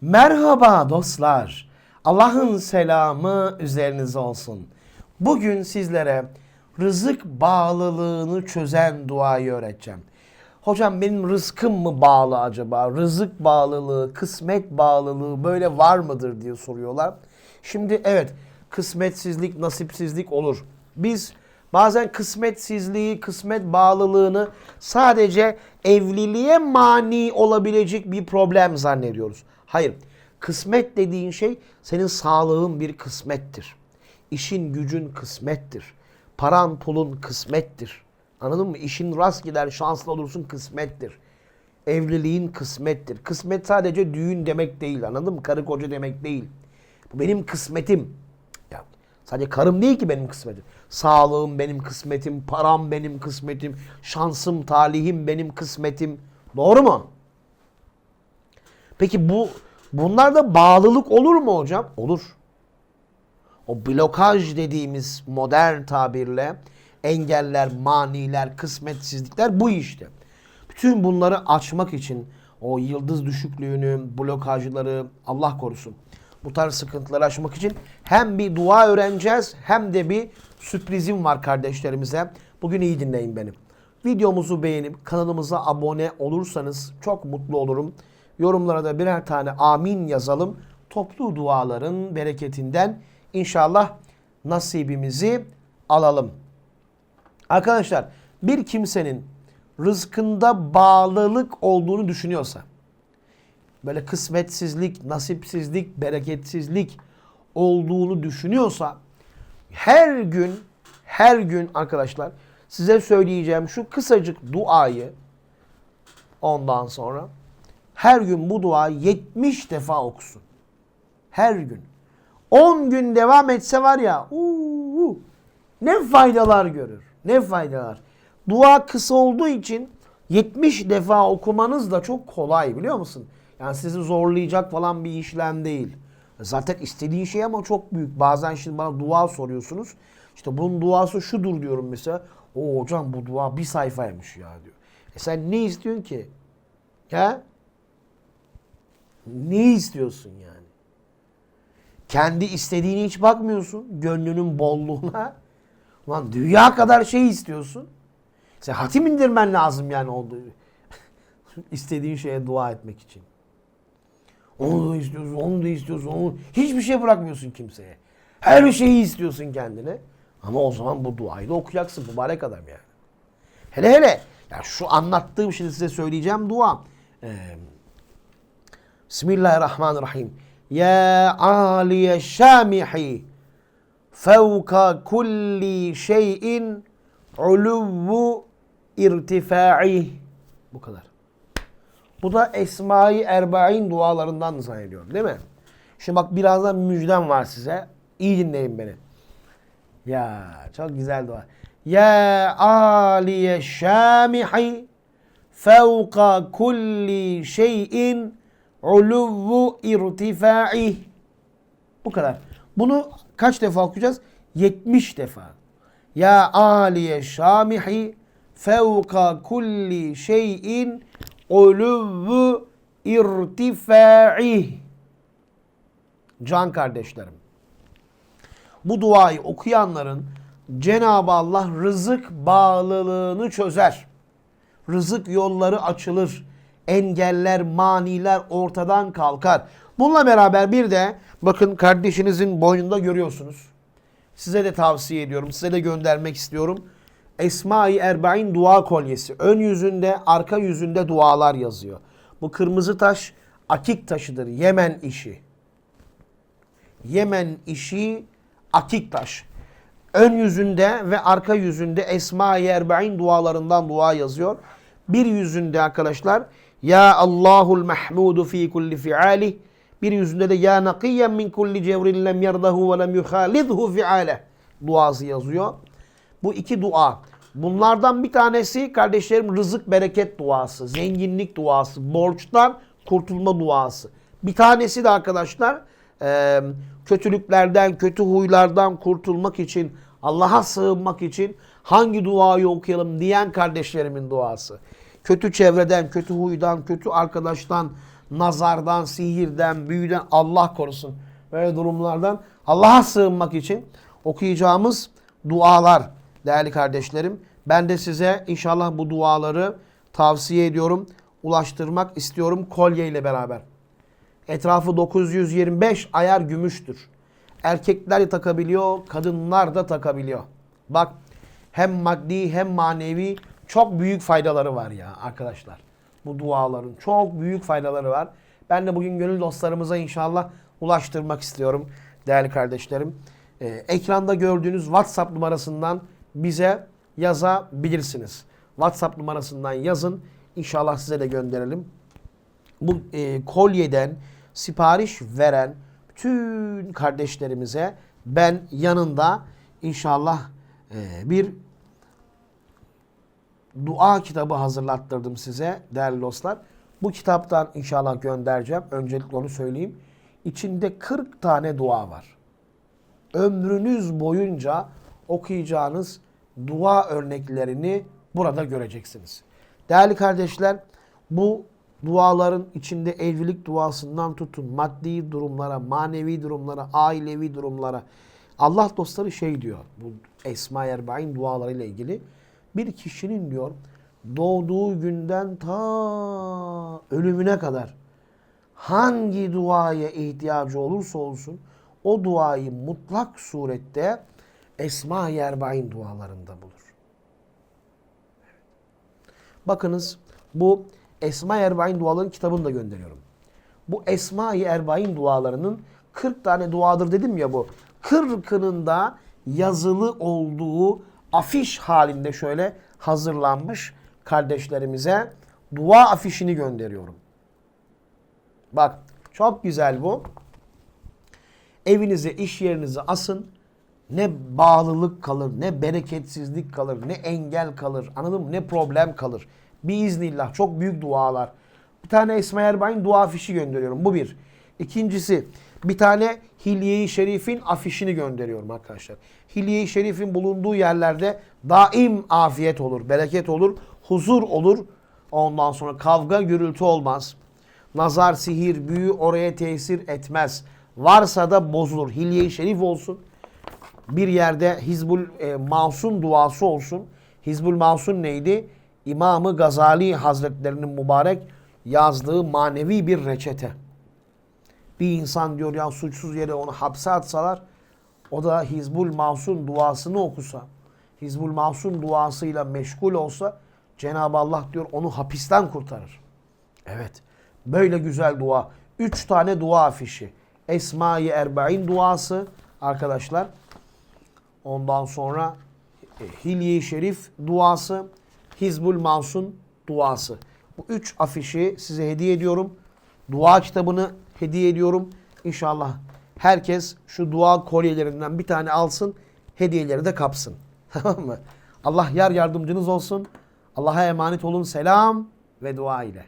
Merhaba dostlar. Allah'ın selamı üzerinize olsun. Bugün sizlere rızık bağlılığını çözen duayı öğreteceğim. Hocam benim rızkım mı bağlı acaba? Rızık bağlılığı, kısmet bağlılığı böyle var mıdır diye soruyorlar. Şimdi evet kısmetsizlik, nasipsizlik olur. Biz bazen kısmetsizliği, kısmet bağlılığını sadece evliliğe mani olabilecek bir problem zannediyoruz. Hayır. Kısmet dediğin şey senin sağlığın bir kısmettir. İşin gücün kısmettir. Paran pulun kısmettir. Anladın mı? İşin rast gider, şanslı olursun kısmettir. Evliliğin kısmettir. Kısmet sadece düğün demek değil. Anladın mı? Karı koca demek değil. Bu benim kısmetim. Ya, sadece karım değil ki benim kısmetim. Sağlığım benim kısmetim, param benim kısmetim, şansım, talihim benim kısmetim. Doğru mu? Peki bu bunlarda bağlılık olur mu hocam? Olur. O blokaj dediğimiz modern tabirle engeller, maniler, kısmetsizlikler bu işte. Bütün bunları açmak için o yıldız düşüklüğünü, blokajları Allah korusun. Bu tarz sıkıntıları aşmak için hem bir dua öğreneceğiz hem de bir sürprizim var kardeşlerimize. Bugün iyi dinleyin beni. Videomuzu beğenip kanalımıza abone olursanız çok mutlu olurum. Yorumlara da birer tane amin yazalım. Toplu duaların bereketinden inşallah nasibimizi alalım. Arkadaşlar bir kimsenin rızkında bağlılık olduğunu düşünüyorsa, böyle kısmetsizlik, nasipsizlik, bereketsizlik olduğunu düşünüyorsa her gün her gün arkadaşlar size söyleyeceğim şu kısacık duayı ondan sonra her gün bu duayı 70 defa okusun. Her gün. 10 gün devam etse var ya uu, ne faydalar görür. Ne faydalar. Dua kısa olduğu için 70 defa okumanız da çok kolay biliyor musun? Yani sizi zorlayacak falan bir işlem değil. Zaten istediğin şey ama çok büyük. Bazen şimdi bana dua soruyorsunuz. İşte bunun duası şudur diyorum mesela. O hocam bu dua bir sayfaymış ya diyor. E sen ne istiyorsun ki? Ya? Ne istiyorsun yani? Kendi istediğine hiç bakmıyorsun. Gönlünün bolluğuna. Ulan dünya kadar şey istiyorsun. Sen hatim indirmen lazım yani olduğu. istediğin şeye dua etmek için. Onu da istiyorsun, onu da istiyorsun, onu... Hiçbir şey bırakmıyorsun kimseye. Her şeyi istiyorsun kendine. Ama o zaman bu duayı da okuyacaksın mübarek adam yani. Hele hele ya şu anlattığım şimdi size söyleyeceğim dua. Ee, Bismillahirrahmanirrahim. Ya aliye şamihi fevka kulli şeyin uluvu irtifai. Bu kadar. Bu da Esma-i Erba'in dualarından zannediyorum değil mi? Şimdi bak birazdan müjdem var size. İyi dinleyin beni. Ya çok güzel dua. Ya aliye şamihi fevka kulli şeyin uluvu irtifai. Bu kadar. Bunu kaç defa okuyacağız? 70 defa. Ya aliye şamihi fevka kulli şeyin uluvu irtifai. Can kardeşlerim. Bu duayı okuyanların Cenab-ı Allah rızık bağlılığını çözer. Rızık yolları açılır. Engeller, maniler ortadan kalkar. Bununla beraber bir de bakın kardeşinizin boynunda görüyorsunuz. Size de tavsiye ediyorum. Size de göndermek istiyorum. Esma-i Erbain dua kolyesi. Ön yüzünde, arka yüzünde dualar yazıyor. Bu kırmızı taş akik taşıdır. Yemen işi. Yemen işi akik taş. Ön yüzünde ve arka yüzünde Esma-i Erbain dualarından dua yazıyor. Bir yüzünde arkadaşlar Ya Allahul Mahmudu fi kulli fi'alih. Bir yüzünde de Ya nakiyyen min kulli cevrin lem yerdahu ve lem yuhalidhu fi'aleh duası yazıyor. Bu iki dua. Bunlardan bir tanesi kardeşlerim rızık bereket duası, zenginlik duası, borçtan kurtulma duası. Bir tanesi de arkadaşlar kötülüklerden, kötü huylardan kurtulmak için, Allah'a sığınmak için hangi duayı okuyalım diyen kardeşlerimin duası. Kötü çevreden, kötü huydan, kötü arkadaştan, nazardan, sihirden, büyüden Allah korusun. Böyle durumlardan Allah'a sığınmak için okuyacağımız dualar değerli kardeşlerim. Ben de size inşallah bu duaları tavsiye ediyorum. Ulaştırmak istiyorum kolye ile beraber. Etrafı 925 ayar gümüştür. Erkekler de takabiliyor, kadınlar da takabiliyor. Bak hem maddi hem manevi çok büyük faydaları var ya arkadaşlar. Bu duaların çok büyük faydaları var. Ben de bugün gönül dostlarımıza inşallah ulaştırmak istiyorum değerli kardeşlerim. Ee, ekranda gördüğünüz WhatsApp numarasından bize yazabilirsiniz. WhatsApp numarasından yazın. İnşallah size de gönderelim bu e, kolyeden sipariş veren bütün kardeşlerimize ben yanında inşallah e, bir dua kitabı hazırlattırdım size değerli dostlar. Bu kitaptan inşallah göndereceğim. Öncelikle onu söyleyeyim. İçinde 40 tane dua var. Ömrünüz boyunca okuyacağınız dua örneklerini burada göreceksiniz. Değerli kardeşler, bu duaların içinde evlilik duasından tutun maddi durumlara, manevi durumlara, ailevi durumlara. Allah dostları şey diyor bu Esma Erbain dualarıyla ilgili. Bir kişinin diyor doğduğu günden ta ölümüne kadar hangi duaya ihtiyacı olursa olsun o duayı mutlak surette Esma Erbain dualarında bulur. Bakınız bu Esma-i Erbain duaların kitabını da gönderiyorum. Bu Esma-i dualarının 40 tane duadır dedim ya bu. 40'ının da yazılı olduğu afiş halinde şöyle hazırlanmış kardeşlerimize dua afişini gönderiyorum. Bak çok güzel bu. Evinize, iş yerinize asın. Ne bağlılık kalır, ne bereketsizlik kalır, ne engel kalır. Anladın mı? Ne problem kalır. Biiznillah çok büyük dualar. Bir tane Esma Erbain dua afişi gönderiyorum. Bu bir. İkincisi bir tane Hilye-i Şerif'in afişini gönderiyorum arkadaşlar. Hilye-i Şerif'in bulunduğu yerlerde daim afiyet olur, bereket olur, huzur olur. Ondan sonra kavga, gürültü olmaz. Nazar, sihir, büyü oraya tesir etmez. Varsa da bozulur. Hilye-i Şerif olsun. Bir yerde Hizbul e, Mansun duası olsun. Hizbul Mansun neydi? İmamı Gazali Hazretlerinin mübarek yazdığı manevi bir reçete. Bir insan diyor ya suçsuz yere onu hapse atsalar o da Hizbul Mansun duasını okusa, Hizbul Mansun duasıyla meşgul olsa Cenab-ı Allah diyor onu hapisten kurtarır. Evet. Böyle güzel dua. Üç tane dua afişi. Esma-i Erbain duası arkadaşlar. Ondan sonra e, Hilye-i Şerif duası, Hizbul Mansun duası. Bu üç afişi size hediye ediyorum. Dua kitabını hediye ediyorum. İnşallah herkes şu dua kolyelerinden bir tane alsın. Hediyeleri de kapsın. Tamam mı? Allah yar yardımcınız olsun. Allah'a emanet olun. Selam ve dua ile.